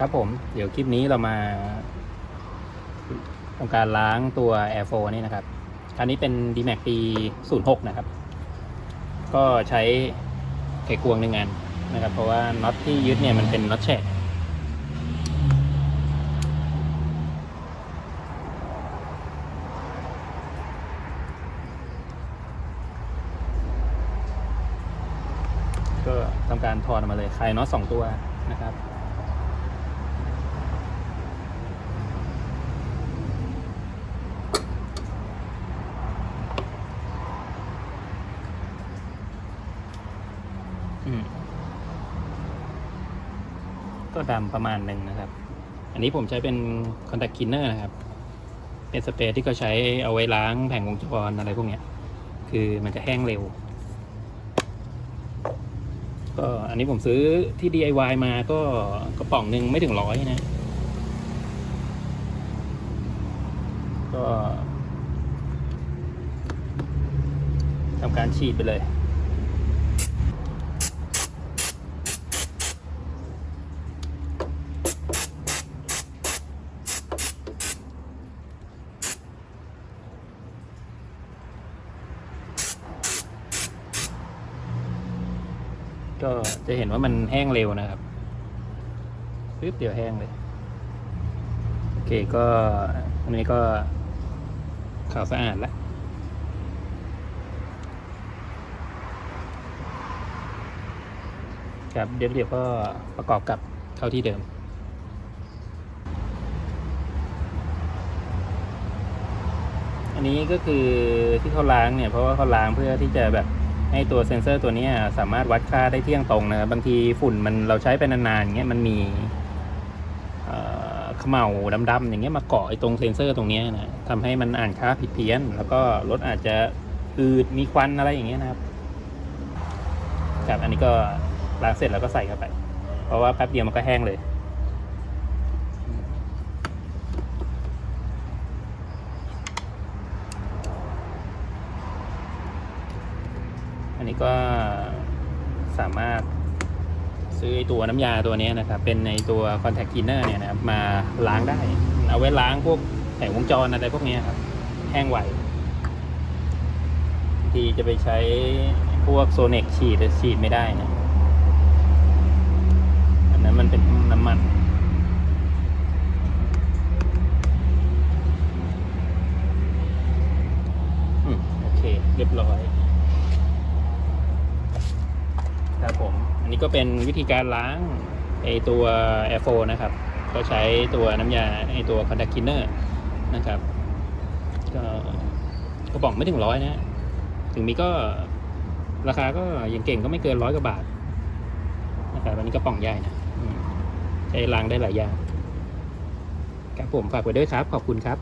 ครับผมเดี๋ยวคลิปนี้เรามาทำการล้างตัว Air 4นี่นะครับ อันนี้เป็น d m a x ปี 06 นะครับ ก็ใช้ไขควงหนึ่งอันนะครับ เพราะว่าน็อตที่ยึดเนี่ยมันเป็นน็อตแฉกก็ทำการถอดออกมาเลยคลายน็อตสองตัวนะครับ ก็ดำประมาณหนึ่งนะครับ อันนี้ผมใช้เป็น contact cleaner นะครับ เป็นสเปรย์ที่เขาใช้เอาไว้ล้างแผงวงจรอะไรพวกเนี้ย คือมันจะแห้งเร็ว ก็อันนี้ผมซื้อที่ DIY มาก็กระป๋องหนึ่งไม่ถึงร้อยนะ ก็ทำการฉีดไปเลย ก็จะเห็นว่ามันแห้งเร็วนะครับปึ๊บเดียวแห้งเลย โอเคก็อันนี้ก็ขาวสะอาดแล้วครับเดี๋ยวเดี๋ยวก็ประกอบกับเข้าที่เดิม อันนี้ก็คือที่เขาล้างเนี่ยเพราะว่าเขาล้างเพื่อที่จะแบบ ให้ตัวเซ็นเซอร์ตัวนี้สามารถวัดค่าได้เที่ยงตรงนะครับ บางทีฝุ่นมันเราใช้ไปนานๆอย่างเงี้ยมันมีเอ่อเขม่าดำๆอย่างเงี้ยมาเกาะไอ้ตรงเซ็นเซอร์ตรงนี้นะทำให้มันอ่านค่าผิดเพี้ยน แล้วก็รถอาจจะอืดมีควันอะไรอย่างเงี้ยนะครับครับอันนี้ก็ล้างเสร็จแล้วก็ใส่เข้าไป เพราะว่าแป๊บเดียวมันก็แห้งเลย นนี้ก็สามารถซื้อตัวน้ำยาตัวนี้นะครับ เป็นในตัว contact cleaner เนี่ยนะครับมาล้างได้ เอาไว้ล้างพวกแผงวงจรอะไรพวกนี้ครับ แห้งไหวบางทีจะไปใช้พวกโซเน็กฉีดฉีดไม่ได้นะ อันนั้นมันเป็นน้ำมันอืมโอเค เรียบร้อย ครับผม อันนี้ก็เป็นวิธีการล้างไอตัว Air 4นะครับ ก็ใช้ตัวน้ำยาไอตัว contact cleaner นะครับ ก็กระป๋องไม่ถึงร้อยนะ ถึงมีก็ราคาก็ยังเก่งก็ไม่เกินร้อยกว่าบาทนะครับอันนี้กระป๋องใหญ่นะใช้ล้างได้หลายอย่างครับผมฝากไว้ด้วยครับ ขอบคุณครับ